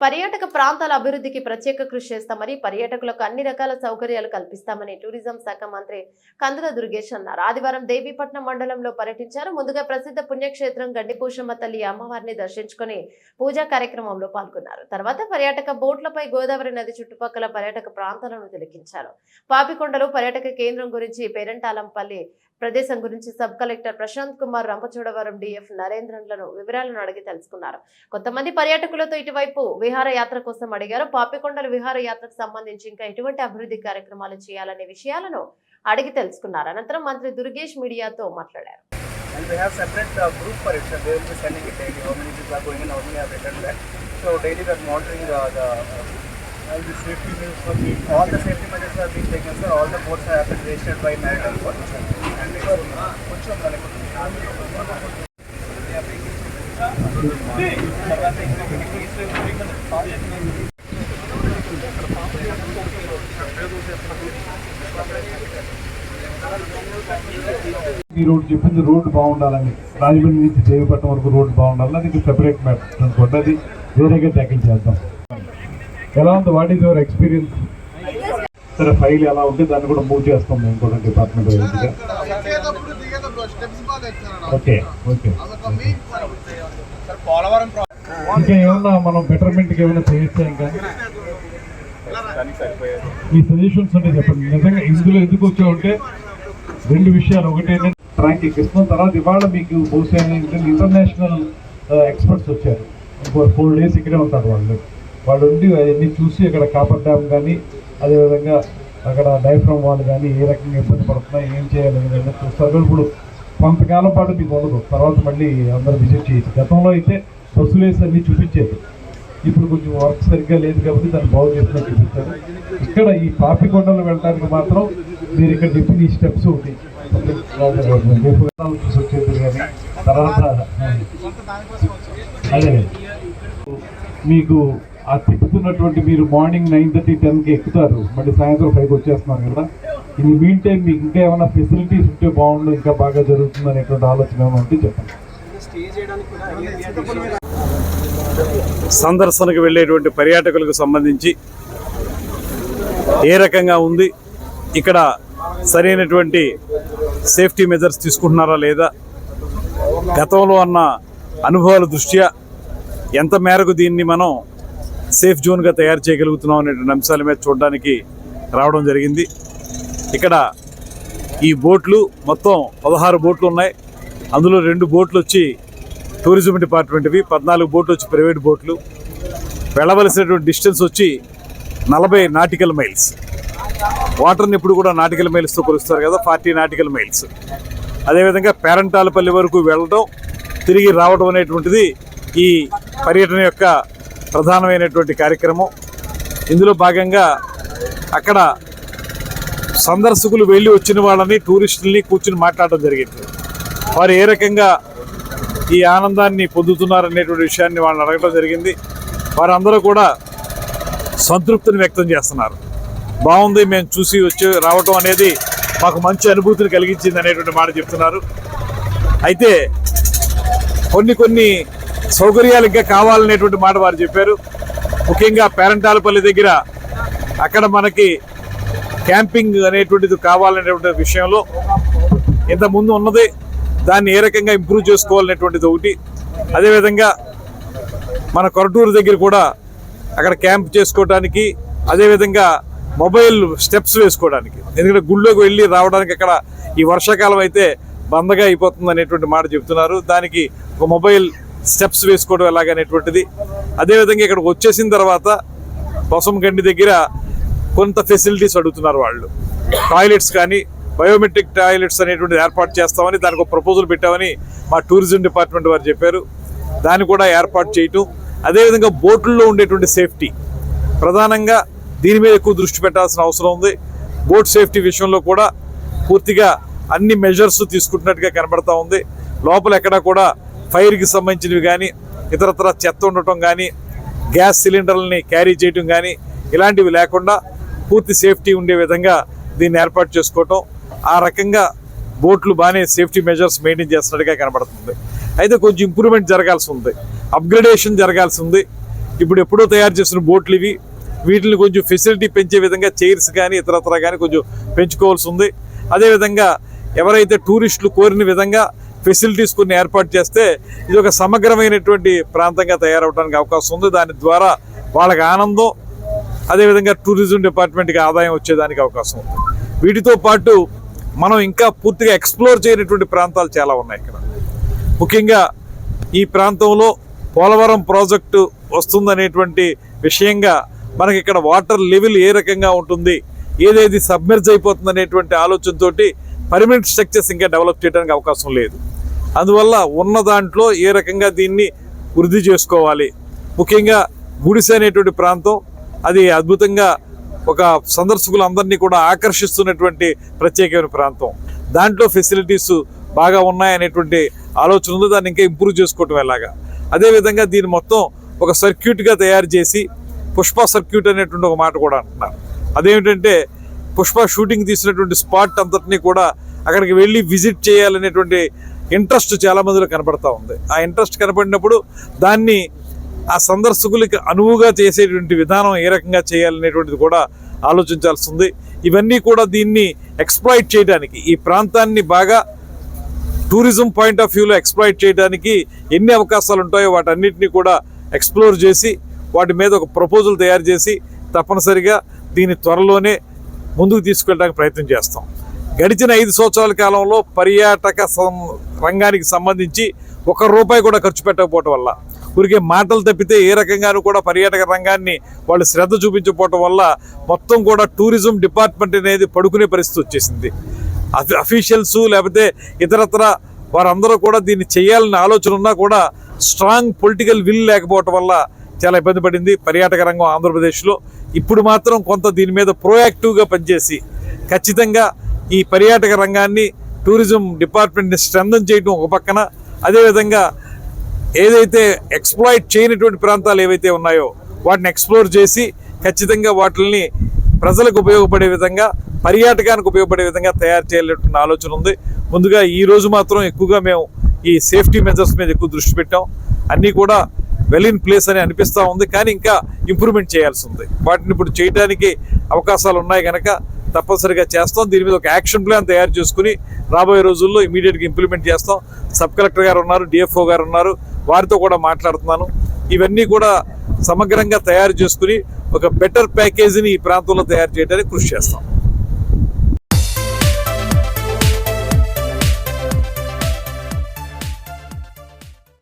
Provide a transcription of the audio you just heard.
పర్యాటక ప్రాంతాల అభివృద్ధికి ప్రత్యేక కృషి చేస్తామని పర్యాటకులకు అన్ని రకాల సౌకర్యాలు కల్పిస్తామని టూరిజం శాఖ మంత్రి కందుల దుర్గేష్ అన్నారు. ఆదివారం దేవీపట్నం మండలంలో పర్యటించారు. ముందుగా ప్రసిద్ధ పుణ్యక్షేత్రం గండిపోషమ్మ తల్లి అమ్మవారిని దర్శించుకుని పూజా కార్యక్రమంలో పాల్గొన్నారు. తర్వాత పర్యాటక బోట్లపై గోదావరి నది చుట్టుపక్కల పర్యాటక ప్రాంతాలను తిలకించారు. పాపికొండలు పర్యాటక కేంద్రం గురించి పేరంటాలంపల్లి ప్రదేశం గురించి sub collector Prashanth Kumar Rampachodavaram DF నరేంద్రను వివరాలను అడిగి తెలుసుకున్నారు. కొంతమంది పర్యాటకులతో ఇటువైపు విహారయాత్ర కోసం అడిగారు. పాపికొండల విహారయాత్రకు సంబంధించి ఇంకా ఎటువంటి అభివృద్ధి కార్యక్రమాలు చేయాలనే విషయాలను అడిగి తెలుసుకున్నారు. అనంతరం మంత్రి దుర్గేష్ మీడియాతో మాట్లాడారు. ఈ రోడ్ చెప్పింది రోడ్డు బాగుండాలని రాజమండ్రి నుంచి దేవపట్నం వరకు రోడ్డు బాగుండాలని అది సెపరేట్ మ్యాప్ అనుకోండి అది వేరేగా ట్యాకిల్ చేద్దాం. ఎలా ఉంది వాట్ ఈస్ యువర్ ఎక్స్పీరియన్స్ సరే ఫైల్ ఎలా ఉంటే దాన్ని కూడా మూవ్ చేస్తాం మేము కూడా డిపార్ట్మెంట్ వైజ్గా ఓకే ఓకే. ఇంకా ఏమన్నా మనం బెటర్మెంట్కి ఏమైనా చేయొచ్చా ఇంకా మీ సజెషన్స్ ఉంటే చెప్పండి. నిజంగా ఇందులో ఎందుకు వచ్చామంటే రెండు విషయాలు. ఒకటి ఏంటంటే ట్రాక్ ఎక్కిస్తున్నాం తర్వాత ఇవాళ మీకు బహుశా ఇంటర్నేషనల్ ఎక్స్పర్ట్స్ వచ్చారు. ఇంకో ఫోర్ డేస్ ఇక్కడే ఉంటారు వాళ్ళు. వాళ్ళు ఉండి అవన్నీ చూసి అక్కడ కాపర్ డ్యామ్ కానీ అదేవిధంగా అక్కడ డైఫ్రమ్ వాళ్ళు కానీ ఏ రకంగా ఇబ్బంది పడుతున్నాయి ఏం చేయాలి అనేది చూస్తారు. ఇప్పుడు కొంతకాలం పాటు మీకు ఉండదు. తర్వాత మళ్ళీ అందరూ విజిట్ చేయొచ్చు. గతంలో అయితే బస్సులు వేసి అన్నీ చూపించేది. ఇప్పుడు కొంచెం వర్క్ సరిగ్గా లేదు కాబట్టి దాన్ని బాగు చేసినట్టు చూపించారు ఇక్కడ ఈ పాపికొండలు వెళ్ళడానికి మాత్రం మీరు ఇక్కడ చెప్పిన ఈ స్టెప్స్ ఒకటి. చూసి వచ్చేది కానీ తర్వాత అదే మీకు ఆ తిప్పుతున్నటువంటి మీరు మార్నింగ్ నైన్ థర్టీ టెన్కి ఎక్కుతారు. మళ్ళీ సాయంత్రం ఫైవ్కి వచ్చేస్తున్నారు కదా. ఇన్ మీన్ టైం మీకు ఇంకా ఏమైనా ఫెసిలిటీస్ ఉంటే బాగుండు ఇంకా బాగా జరుగుతుంది అనేటువంటి ఆలోచన ఏమైనా ఉంటే చెప్పండి. సందర్శనకు వెళ్ళేటువంటి పర్యాటకులకు సంబంధించి ఏ రకంగా ఉంది ఇక్కడ సరైనటువంటి సేఫ్టీ మెజర్స్ తీసుకుంటున్నారా లేదా గతంలో అన్న అనుభవాల దృష్ట్యా ఎంత మేరకు దీన్ని మనం సేఫ్ జోన్గా తయారు చేయగలుగుతున్నాం అనేటువంటి అంశాల మీద చూడడానికి రావడం జరిగింది. ఇక్కడ ఈ బోట్లు మొత్తం పదహారు బోట్లు ఉన్నాయి. అందులో రెండు బోట్లు వచ్చి టూరిజం డిపార్ట్మెంట్వి పద్నాలుగు బోట్లు వచ్చి ప్రైవేట్ బోట్లు. వెళ్ళవలసినటువంటి డిస్టెన్స్ వచ్చి నలభై నాటికల్ మైల్స్. వాటర్ని ఇప్పుడు కూడా నాటికల్ మైల్స్తో కొలుస్తారు కదా ఫార్టీ నాటికల్ మైల్స్. అదేవిధంగా పేరంటాలపల్లి వరకు వెళ్ళడం తిరిగి రావడం అనేటువంటిది ఈ పర్యటన యొక్క ప్రధానమైనటువంటి కార్యక్రమం. ఇందులో భాగంగా అక్కడ సందర్శకులు వెళ్ళి వచ్చిన వాళ్ళని టూరిస్టుల్ని కూర్చుని మాట్లాడడం జరిగింది. వారు ఏ రకంగా ఈ ఆనందాన్ని పొందుతున్నారనేటువంటి విషయాన్ని వాళ్ళని అడగడం జరిగింది. వారందరూ కూడా సంతృప్తిని వ్యక్తం చేస్తున్నారు. బాగుంది మేము చూసి వచ్చి రావటం అనేది మాకు మంచి అనుభూతిని కలిగించింది అనేటువంటి మాట చెప్తున్నారు. అయితే కొన్ని కొన్ని సౌకర్యాలు ఇంకా కావాలనేటువంటి మాట వారు చెప్పారు. ముఖ్యంగా పేరంటాలపల్లి దగ్గర అక్కడ మనకి క్యాంపింగ్ అనేటువంటిది కావాలనేటువంటి విషయంలో ఇంతకుముందు ఉన్నది. దాన్ని ఏ రకంగా ఇంప్రూవ్ చేసుకోవాలనేటువంటిది ఒకటి. అదేవిధంగా మన కొరటూరు దగ్గర కూడా అక్కడ క్యాంప్ చేసుకోవడానికి అదేవిధంగా మొబైల్ స్టెప్స్ వేసుకోవడానికి. ఎందుకంటే గుళ్ళోకి వెళ్ళి రావడానికి అక్కడ ఈ వర్షాకాలం అయితే బందగా అయిపోతుంది అనేటువంటి మాట చెప్తున్నారు దానికి ఒక మొబైల్ స్టెప్స్ వేసుకోవడం ఎలాగనేటువంటిది. అదేవిధంగా ఇక్కడికి వచ్చేసిన తర్వాత గండి దగ్గర కొంత ఫెసిలిటీస్ అడుగుతున్నారు వాళ్ళు. టాయిలెట్స్ కానీ బయోమెట్రిక్ టాయిలెట్స్ అనేటువంటిది ఏర్పాటు చేస్తామని దానికి ఒక ప్రపోజల్ పెట్టామని మా టూరిజం డిపార్ట్మెంట్ వారు చెప్పారు. దాన్ని కూడా ఏర్పాటు చేయటం. అదేవిధంగా బోట్లలో ఉండేటువంటి సేఫ్టీ ప్రధానంగా దీని మీద ఎక్కువ దృష్టి పెట్టాల్సిన అవసరం ఉంది. బోట్ సేఫ్టీ విషయంలో కూడా పూర్తిగా అన్ని మెజర్స్ తీసుకుంటున్నట్టుగా కనబడతా ఉంది. లోపల ఎక్కడా కూడా ఫైర్కి సంబంధించినవి కానీ ఇతరత్ర చెత్త ఉండటం కానీ గ్యాస్ సిలిండర్లని క్యారీ చేయటం కానీ ఇలాంటివి లేకుండా పూర్తి సేఫ్టీ ఉండే విధంగా దీన్ని ఏర్పాటు చేసుకోవటం. ఆ రకంగా బోట్లు బాగానే సేఫ్టీ మెజర్స్ మెయింటైన్ చేస్తున్నట్టుగా కనబడుతుంది. అయితే కొంచెం ఇంప్రూవ్మెంట్ జరగాల్సి ఉంది. అప్గ్రేడేషన్ జరగాల్సి ఉంది. ఇప్పుడు ఎప్పుడో తయారు చేసిన బోట్లు ఇవి. వీటిని కొంచెం ఫెసిలిటీ పెంచే విధంగా చైర్స్ కానీ ఇతరత్ర కానీ కొంచెం పెంచుకోవాల్సి ఉంది. అదేవిధంగా ఎవరైతే టూరిస్టులు కోరిన విధంగా ఫెసిలిటీస్ కొన్ని ఏర్పాటు చేస్తే ఇది ఒక సమగ్రమైనటువంటి ప్రాంతంగా తయారవడానికి అవకాశం ఉంది. దాని ద్వారా వాళ్ళకి ఆనందం అదేవిధంగా టూరిజం డిపార్ట్మెంట్కి ఆదాయం వచ్చేదానికి అవకాశం ఉంది. వీటితో పాటు మనం ఇంకా పూర్తిగా ఎక్స్ప్లోర్ చేయనటువంటి ప్రాంతాలు చాలా ఉన్నాయి ఇక్కడ. ముఖ్యంగా ఈ ప్రాంతంలో పోలవరం ప్రాజెక్టు వస్తుందనేటువంటి విషయంగా మనకి ఇక్కడ వాటర్ లెవెల్ ఏ రకంగా ఉంటుంది ఏదేది సబ్మెర్జ్ అయిపోతుంది అనేటువంటి ఆలోచనతోటి పర్మనెంట్ స్ట్రక్చర్స్ ఇంకా డెవలప్ చేయడానికి అవకాశం లేదు. అందువల్ల ఉన్న దాంట్లో ఏ రకంగా దీన్ని వృద్ధి చేసుకోవాలి? ముఖ్యంగా గుడిసె అనేటువంటి ప్రాంతం అది అద్భుతంగా ఒక సందర్శకులందరినీ కూడా ఆకర్షిస్తున్నటువంటి ప్రత్యేకమైన ప్రాంతం. దాంట్లో ఫెసిలిటీస్ బాగా ఉన్నాయనేటువంటి ఆలోచన ఉంది. దాన్ని ఇంకా ఇంప్రూవ్ చేసుకోవటం ఎలాగా? అదేవిధంగా దీన్ని మొత్తం ఒక సర్క్యూట్గా తయారు చేసి పుష్ప సర్క్యూట్ అనేటువంటి ఒక మాట కూడా అంటున్నారు. అదేమిటంటే పుష్ప షూటింగ్ తీసినటువంటి స్పాట్ అంతటినీ కూడా అక్కడికి వెళ్ళి విజిట్ చేయాలనేటువంటి ఇంట్రెస్ట్ చాలా మందిలో కనపడతా ఉంది. ఆ ఇంట్రెస్ట్ కనపడినప్పుడు దాన్ని ఆ సందర్శకులకి అనువుగా చేసేటువంటి విధానం ఏ రకంగా చేయాలనేటువంటిది కూడా ఆలోచించాల్సి ఉంది. ఇవన్నీ కూడా దీన్ని ఎక్స్ప్లాయిట్ చేయడానికి ఈ ప్రాంతాన్ని బాగా టూరిజం పాయింట్ ఆఫ్ వ్యూలో ఎక్స్ప్లాయిట్ చేయడానికి ఎన్ని అవకాశాలు ఉంటాయో వాటన్నిటిని కూడా ఎక్స్ప్లోర్ చేసి వాటి మీద ఒక ప్రపోజల్ తయారు చేసి తప్పనిసరిగా దీన్ని త్వరలోనే ముందుకు తీసుకెళ్ళడానికి ప్రయత్నం చేస్తాం. గడిచిన ఐదు సంవత్సరాల కాలంలో పర్యాటక సం- రంగానికి సంబంధించి ఒక రూపాయి కూడా ఖర్చు పెట్టకపోవటం వల్ల ఊరికే మాటలు తప్పితే ఏ రకంగానూ కూడా పర్యాటక రంగాన్ని వాళ్ళు శ్రద్ధ చూపించకపోవటం వల్ల మొత్తం కూడా టూరిజం డిపార్ట్మెంట్ అనేది పడుకునే పరిస్థితి వచ్చేసింది. అఫీషియల్స్ లేకపోతే ఇతరత్ర వారందరూ కూడా దీన్ని చేయాలనే ఆలోచన ఉన్నా కూడా స్ట్రాంగ్ పొలిటికల్ విల్ లేకపోవటం వల్ల చాలా ఇబ్బంది పడింది పర్యాటక రంగం ఆంధ్రప్రదేశ్లో. ఇప్పుడు మాత్రం కొంత దీని మీద ప్రోయాక్టివ్గా పనిచేసి ఖచ్చితంగా ఈ పర్యాటక రంగాన్ని టూరిజం డిపార్ట్మెంట్ని స్ట్రెంథన్ చేయడం ఒక పక్కన అదేవిధంగా ఏదైతే ఎక్స్ప్లాయిట్ చేయనటువంటి ప్రాంతాలు ఏవైతే ఉన్నాయో వాటిని ఎక్స్ప్లోర్ చేసి ఖచ్చితంగా వాటిని ప్రజలకు ఉపయోగపడే విధంగా పర్యాటకానికి ఉపయోగపడే విధంగా తయారు చేయాలనేటువంటి ఆలోచన ఉంది. ముందుగా ఈ రోజు మాత్రం ఎక్కువగా మేము ఈ సేఫ్టీ మెజర్స్ మీద ఎక్కువ దృష్టి పెట్టాం. అన్నీ కూడా వెల్ ఇన్ ప్లేస్ అని అనిపిస్తూ ఉంది కానీ ఇంకా ఇంప్రూవ్మెంట్ చేయాల్సి ఉంది. వాటిని ఇప్పుడు చేయడానికి అవకాశాలు ఉన్నాయి కనుక తప్పనిసరిగా చేస్తాం. దీని మీద ఒక యాక్షన్ ప్లాన్ తయారు చేసుకుని రాబోయే రోజుల్లో ఇమీడియట్గా ఇంప్లిమెంట్ చేస్తాం. సబ్ కలెక్టర్ గారు ఉన్నారు డిఎఫ్ఓ గారు ఉన్నారు. వారితో కూడా మాట్లాడుతున్నాను. ఇవన్నీ కూడా సమగ్రంగా తయారు చేసుకుని ఒక బెటర్ ప్యాకేజీని ఈ ప్రాంతంలో తయారు చేయడానికి కృషి చేస్తాం.